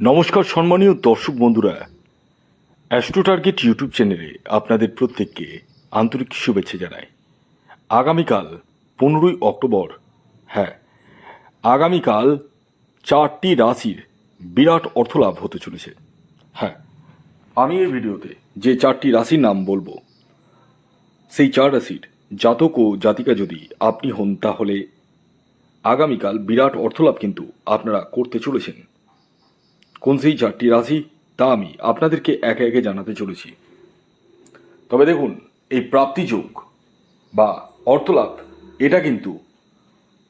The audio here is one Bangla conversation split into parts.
নমস্কার সম্মানীয় দর্শক বন্ধুরা। অ্যাস্ট্রো টার্গেট ইউটিউব চ্যানেলে আপনাদের প্রত্যেককে আন্তরিক শুভেচ্ছা জানাই। আগামীকাল পনেরোই অক্টোবর হ্যাঁ আগামীকাল চারটি রাশির বিরাট অর্থলাভ হতে চলেছে। হ্যাঁ আমি এই ভিডিওতে যে চারটি রাশির নাম বলব, সেই চার রাশির জাতক ও জাতিকা যদি আপনি হন, তাহলে আগামীকাল বিরাট অর্থলাভ কিন্তু আপনারা করতে চলেছেন। কোন সেই চারটি রাশি, তা আমি আপনাদেরকে একে একে জানাতে চলেছি। তবে দেখুন, এই প্রাপ্তি যোগ বা অর্থলাভ, এটা কিন্তু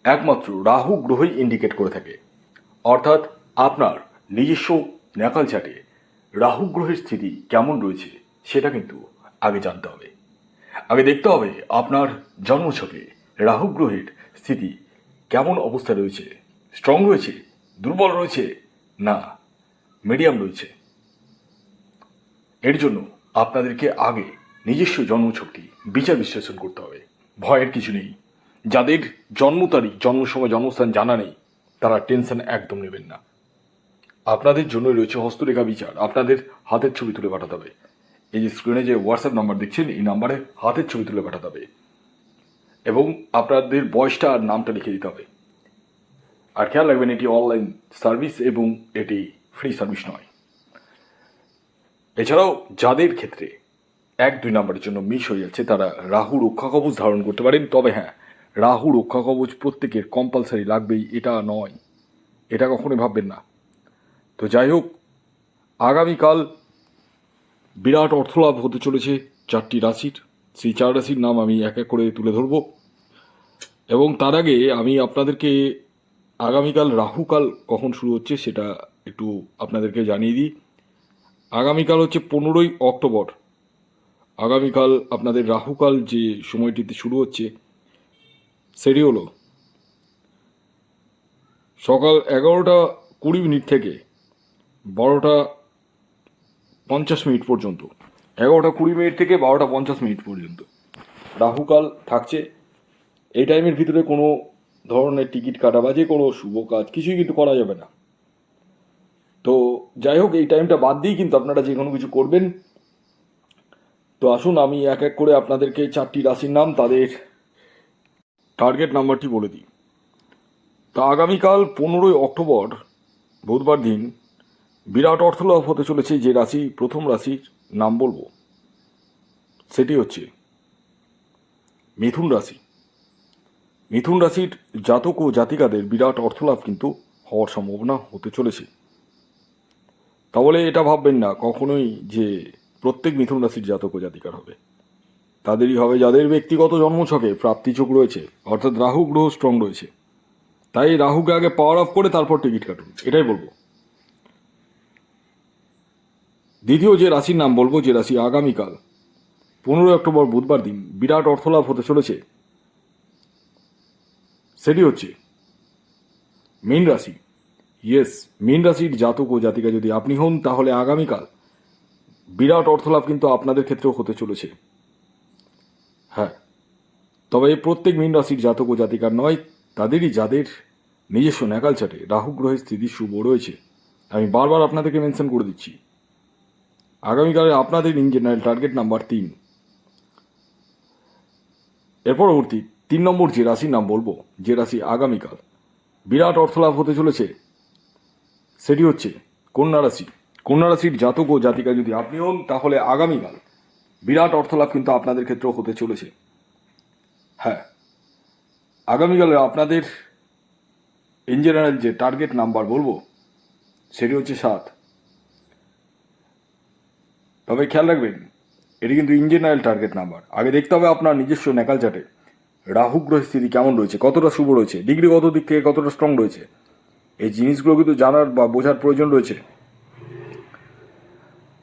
একমাত্র রাহু গ্রহই ইন্ডিকেট করে থাকে। অর্থাৎ আপনার নিজস্ব ন্যাকাল চাটে রাহু গ্রহের স্থিতি কেমন রয়েছে, সেটা কিন্তু আগে জানতে হবে। আগে দেখতে হবে আপনার জন্মছকে রাহু গ্রহের স্থিতি কেমন অবস্থা রয়েছে স্ট্রং রয়েছে, দুর্বল রয়েছে, না মিডিয়াম রয়েছে। এর জন্য আপনাদেরকে আগে নিজস্ব জন্মছকটি বিচার বিশ্লেষণ করতে হবে। ভয়ের কিছু নেই। যাদের জন্ম তারিখ, জন্ম সময়, জন্মস্থান জানা নেই, তারা টেনশন একদম নেবেন না। আপনাদের জন্যই রয়েছে হস্তরেখা বিচার। আপনাদের হাতের ছবি তুলে পাঠাতে হবে। এই যে স্ক্রিনে যে হোয়াটসঅ্যাপ নাম্বার দেখছেন, এই নাম্বারে হাতের ছবি তুলে পাঠাতে হবে। এবং আপনাদের বয়সটা আর নামটা লিখে দিতে হবে। আর খেয়াল রাখবেন, এটি অনলাইন সার্ভিস এবং এটি ফ্রি সার্ভিস নয়। এছাড়াও যাদের ক্ষেত্রে এক, দুই নম্বরের জন্য মিস হয়ে যাচ্ছে, তারা রাহু রক্ষা কবচ ধারণ করতে পারেন। তবে হ্যাঁ রাহু রক্ষা কবচ প্রত্যেকের কম্পালসারি লাগবেই, এটা নয়। এটা কখনোই ভাববেন না। তো যাই হোক, আগামীকাল বিরাট অর্থলাভ হতে চলেছে চারটি রাশির। সেই চার রাশির নাম আমি এক এক করে তুলে ধরব। এবং তার আগে আমি আপনাদেরকে আগামীকাল রাহুকাল কখন শুরু হচ্ছে সেটা একটু আপনাদেরকে জানিয়ে দিই। আগামীকাল হচ্ছে পনেরোই অক্টোবর। আগামীকাল আপনাদের রাহুকাল যে সময়টিতে শুরু হচ্ছে, সেটি হলো সকাল এগারোটা কুড়ি মিনিট থেকে বারোটা পঞ্চাশ মিনিট পর্যন্ত। এগারোটা কুড়ি মিনিট থেকে বারোটা পঞ্চাশ মিনিট পর্যন্ত রাহুকাল থাকছে। এই টাইমের ভিতরে কোনো ধরনের টিকিট কাটা বা যে কোনো শুভ কাজ কিছুই কিন্তু করা যাবে না। যাই হোক, এই টাইমটা বাদ দিয়েই কিন্তু আপনারা যে কোনো কিছু করবেন। তো আসুন, আমি এক এক করে আপনাদেরকে চারটি রাশির নাম, তাদের টার্গেট নাম্বারটি বলে দিই। তা আগামীকাল পনেরোই অক্টোবর, বুধবার দিন, বিরাট অর্থলাভ হতে চলেছে যে রাশি, প্রথম রাশির নাম বলব। সেটি হচ্ছে মিথুন রাশি। মিথুন রাশির জাতক ও জাতিকাদের বিরাট অর্থলাভ কিন্তু হওয়ার সম্ভাবনা হতে চলেছে। তাহলে এটা ভাববেন না, কখনোই যে প্রত্যেক মিথুন রাশির জাতক ও জাতিকার হবে। তাদেরই হবে যাদের ব্যক্তিগত জন্মছকে প্রাপ্তিযোগ রয়েছে, অর্থাৎ রাহু, গ্রহ স্ট্রং রয়েছে। তাই রাহুকে আগে পাওয়ার অফ করে তারপর টিকিট কাটুন, এটাই বলব। দ্বিতীয় যে রাশির নাম বলব, যে রাশি আগামীকাল, পনেরোই অক্টোবর বুধবার দিন, বিরাট অর্থলাভ হতে চলেছে। সেটি হচ্ছে, মীন রাশি। ইয়েস মীন রাশির জাতক ও জাতিকা যদি আপনি হন, তাহলে আগামীকাল বিরাট অর্থলাভ কিন্তু আপনাদের ক্ষেত্রেও হতে চলেছে। হ্যাঁ তবে প্রত্যেক মীন রাশির জাতক ও জাতিকার নয়, তাদেরই যাদের নিজস্ব ন্যাকাল চাটে, রাহু গ্রহের স্থিতি শুভ রয়েছে। আমি বারবার আপনাদেরকে মেনশন করে দিচ্ছি। আগামীকালে আপনাদের ইন জেনারেল টার্গেট নাম্বার তিন। এর পরবর্তী তিন নম্বর যে রাশির নাম বলব, যে রাশি আগামীকাল বিরাট অর্থলাভ হতে চলেছে সেটি হচ্ছে কন্যা রাশি। কন্যা রাশির জাতক ও জাতিকা যদি আপনি হন, তাহলে আগামীকাল বিরাট অর্থলাভ কিন্তু আপনাদের ক্ষেত্রেও হতে চলেছে। হ্যাঁ আগামীকালে আপনাদের ইন জেনারেল যে টার্গেট নাম্বার বলব, সেটি হচ্ছে সাত। তবে খেয়াল রাখবেন, এটি কিন্তু ইন জেনারেল টার্গেট নাম্বার আগে দেখতে হবে আপনার নিজস্ব ন্যাকাল চাটে রাহু গ্রহের স্থিতি কেমন রয়েছে? কতটা শুভ রয়েছে? ডিগ্রি কত দিক থেকে কতটা স্ট্রং রয়েছে? এই জিনিসগুলো কিন্তু জানার বা বোঝার প্রয়োজন রয়েছে।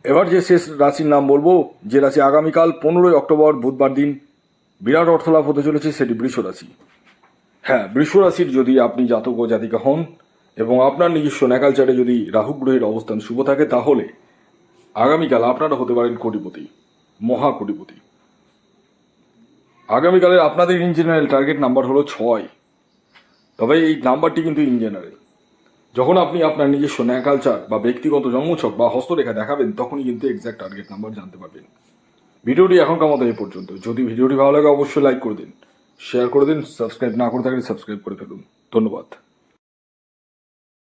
এবার যে শেষ রাশির নাম বলব, যে রাশি আগামীকাল পনেরোই অক্টোবর, বুধবার দিন বিরাট অর্থলাভ হতে চলেছে সেটি বৃষ রাশি। হ্যাঁ বৃষ রাশির যদি আপনি জাতক ও জাতিকা হন এবং আপনার নিজস্ব ন্যাকাল চাটে যদি রাহু গ্রহের অবস্থান শুভ থাকে, তাহলে আগামীকাল আপনারা হতে পারেন কোটিপতি মহা কোটিপতি আগামীকালে আপনাদের ইন জেনারেল টার্গেট নাম্বার হলো ছয়। তবে এই নাম্বারটি কিন্তু ইন জেনারেল যখন আপনি আপনার নিজস্ব ন্যায় কালচার বা ব্যক্তিগত জন্মছক বা হস্তরেখা দেখাবেন, তখনই কিন্তু এক্সাক্ট টার্গেট নাম্বার জানতে পারবেন। ভিডিওটি এখনকার মতো এ পর্যন্ত। যদি ভিডিওটি ভালো লাগে, অবশ্যই লাইক করে দিন। শেয়ার করে দিন। সাবস্ক্রাইব না করে থাকলে সাবস্ক্রাইব করে ফেলুন। ধন্যবাদ।